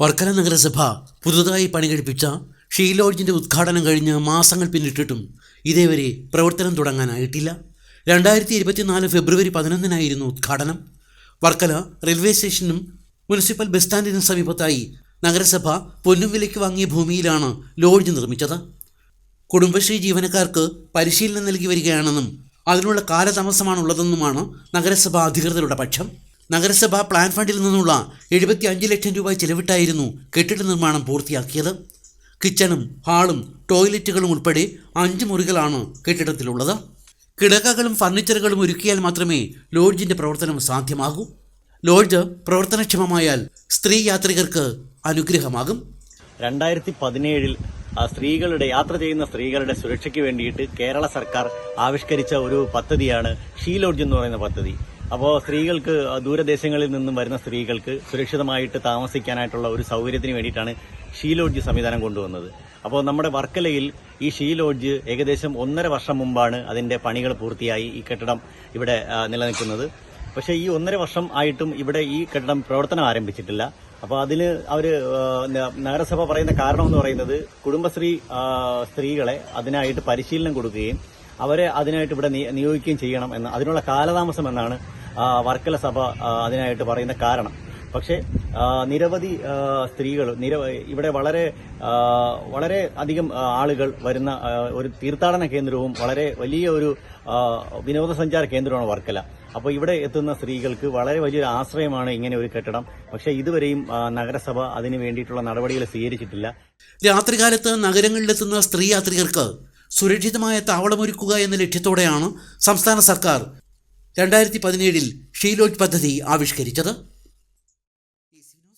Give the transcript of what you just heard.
വർക്കല നഗരസഭ പുതുതായി പണി കഴിപ്പിച്ച ഷീ ലോഡ്ജിന്റെ ഉദ്ഘാടനം കഴിഞ്ഞ് മാസങ്ങൾ പിന്നിട്ടിട്ടും ഇതേവരെ പ്രവർത്തനം തുടങ്ങാനായിട്ടില്ല. രണ്ടായിരത്തി ഇരുപത്തിനാല് ഫെബ്രുവരി പതിനൊന്നിനായിരുന്നു ഉദ്ഘാടനം. വർക്കല റെയിൽവേ സ്റ്റേഷനും മുനിസിപ്പൽ ബസ് സ്റ്റാൻഡിനും സമീപത്തായി നഗരസഭ പൊന്നും വിലയ്ക്ക് വാങ്ങിയ ഭൂമിയിലാണ് ലോഡ്ജ് നിർമ്മിച്ചത്. കുടുംബശ്രീ ജീവനക്കാർക്ക് പരിശീലനം നൽകി വരികയാണെന്നും അതിനുള്ള കാലതാമസമാണുള്ളതെന്നുമാണ് നഗരസഭാ അധികൃതരുടെ പക്ഷം. നഗരസഭ പ്ലാൻ ഫണ്ടിൽ നിന്നുള്ള എഴുപത്തി അഞ്ച് ലക്ഷം രൂപ ചെലവിട്ടായിരുന്നു കെട്ടിട നിർമ്മാണം പൂർത്തിയാക്കിയത്. കിച്ചണും ഹാളും ടോയ്ലറ്റുകളും ഉൾപ്പെടെ അഞ്ച് മുറികളാണ് കെട്ടിടത്തിലുള്ളത്. കിടക്കകളും ഫർണിച്ചറുകളും ഒരുക്കിയാൽ മാത്രമേ ലോഡ്ജിന്റെ പ്രവർത്തനം സാധ്യമാകൂ. ലോഡ്ജ് പ്രവർത്തനക്ഷമമായാൽ സ്ത്രീ യാത്രികർക്ക് അനുഗ്രഹമാകും. രണ്ടായിരത്തി പതിനേഴിൽ സ്ത്രീകളുടെ യാത്ര ചെയ്യുന്ന സ്ത്രീകളുടെ സുരക്ഷയ്ക്ക് വേണ്ടിയിട്ട് കേരള സർക്കാർ ആവിഷ്കരിച്ച ഒരു പദ്ധതിയാണ് ഷീ ലോഡ്ജ് എന്ന് പറയുന്ന പദ്ധതി. അപ്പോൾ സ്ത്രീകൾക്ക് ദൂരദേശങ്ങളിൽ നിന്നും വരുന്ന സ്ത്രീകൾക്ക് സുരക്ഷിതമായിട്ട് താമസിക്കാനായിട്ടുള്ള ഒരു സൗകര്യത്തിന് വേണ്ടിയിട്ടാണ് ഷീലോഡ്ജ് സംവിധാനം കൊണ്ടുവന്നത്. അപ്പോൾ നമ്മുടെ വർക്കലയിൽ ഈ ഷീലോഡ്ജ് ഏകദേശം ഒന്നര വർഷം മുമ്പാണ് അതിന്റെ പണികൾ പൂർത്തിയായി ഈ കെട്ടിടം ഇവിടെ നിലനിൽക്കുന്നത്. പക്ഷേ ഈ ഒന്നര വർഷം ആയിട്ടും ഇവിടെ ഈ കെട്ടിടം പ്രവർത്തനം ആരംഭിച്ചിട്ടില്ല. അപ്പോൾ അതിന് അവർ നഗരസഭ പറയുന്ന കാരണം എന്ന് പറയുന്നത് കുടുംബശ്രീ സ്ത്രീകളെ അതിനായിട്ട് പരിശീലനം കൊടുക്കുകയും അവരെ അതിനായിട്ട് ഇവിടെ നിയോഗിക്കുകയും ചെയ്യണം എന്ന് അതിനുള്ള കാലതാമസം എന്നാണ് വർക്കല സഭ അതിനായിട്ട് പറയുന്ന കാരണം. പക്ഷേ നിരവധി സ്ത്രീകൾ നിര ഇവിടെ വളരെ വളരെ അധികം ആളുകൾ വരുന്ന ഒരു തീർത്ഥാടന കേന്ദ്രവും വളരെ വലിയ ഒരു വിനോദസഞ്ചാര കേന്ദ്രമാണ് വർക്കല. അപ്പോൾ ഇവിടെ എത്തുന്ന സ്ത്രീകൾക്ക് വളരെ വലിയൊരു ആശ്രയമാണ് ഇങ്ങനെ ഒരു കെട്ടിടം. പക്ഷേ ഇതുവരെയും നഗരസഭ അതിന് വേണ്ടിയിട്ടുള്ള നടപടികൾ സ്വീകരിച്ചിട്ടില്ല. രാത്രികാലത്ത് നഗരങ്ങളിലെത്തുന്ന സ്ത്രീ യാത്രികർക്ക് സുരക്ഷിതമായ താവളമൊരുക്കുക എന്ന ലക്ഷ്യത്തോടെയാണ് സംസ്ഥാന സർക്കാർ രണ്ടായിരത്തി പതിനേഴിൽ ഷീലോറ്റ് പദ്ധതി ആവിഷ്കരിച്ചത്